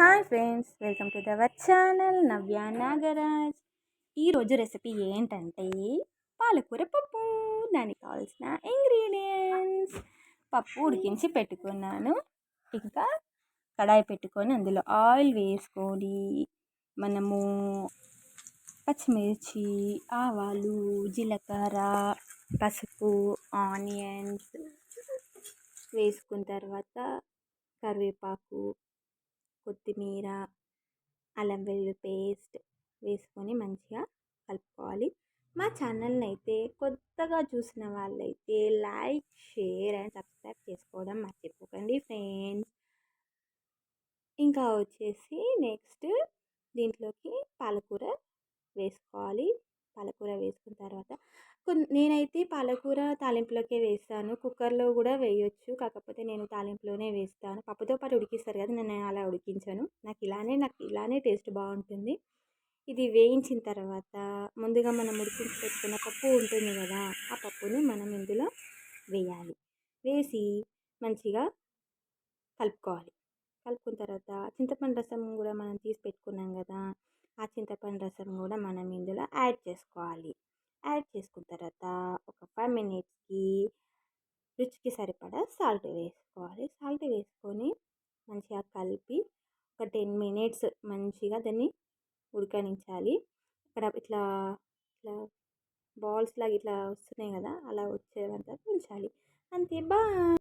Hi friends welcome to our channel Navya Nagaraj. ఈరోజు recipe ఏంటంటే పాలకూర పప్పు. దానికి కావాల్సిన ఇంగ్రీడియంట్స్. పప్పు ఉడికించి పెట్టుకున్నాను. ఇంకా కడాయి పెట్టుకొని అందులో ఆయిల్ వేసుకొని మనము పచ్చిమిర్చి ఆవాలు జీలకర్ర పసుపు ఆనియన్స్ వేసుకున్న తర్వాత కరివేపాకు కొత్తిమీర అల్లం వెల్లుల్లి పేస్ట్ వేసుకొని మంచిగా కలుపుకోవాలి. మా ఛానల్ని అయితే కొత్తగా చూసిన వాళ్ళైతే లైక్ షేర్ అండ్ సబ్స్క్రైబ్ చేసుకోవడం మర్చిపోకండి ఫ్రెండ్స్. ఇంకా వచ్చేసి నెక్స్ట్ దీంట్లోకి పాలకూర వేసుకోవాలి. పాలకూర వేసుకున్న తర్వాత నేనైతే పాలకూర తాలింపులోకే వేస్తాను. కుక్కర్లో కూడా వేయొచ్చు. కాకపోతే నేను తాలింపులోనే వేస్తాను. పప్పుతో పాటు ఉడికిస్తారు కదా నేను అలా ఉడికించాను. నాకు ఇలానే నాకు ఇలానే టేస్ట్ బాగుంటుంది. ఇది వేయించిన తర్వాత ముందుగా మనం ఉడికించి పెట్టుకున్న పప్పు ఉంటుంది కదా ఆ పప్పుని మనం ఇందులో వేయాలి. వేసి మంచిగా కలుపుకోవాలి. కలుపుకున్న తర్వాత చింతపండు రసం కూడా మనం తీసి పెట్టుకున్నాం కదా ఆ చింతపండు రసం కూడా మనం ఇందులో యాడ్ చేసుకోవాలి. యాడ్ చేసుకున్న తర్వాత ఒక ఫైవ్ మినిట్స్కి రుచికి సరిపడా సాల్ట్ వేసుకోవాలి. సాల్ట్ వేసుకొని మంచిగా కలిపి ఒక టెన్ మినిట్స్ మంచిగా దాన్ని ఉడకనించాలి. ఇక్కడ ఇట్లా ఇట్లా బాల్స్ లాగా ఇట్లా వస్తున్నాయి కదా అలా వచ్చేంత ఉంచాలి. అంతే బా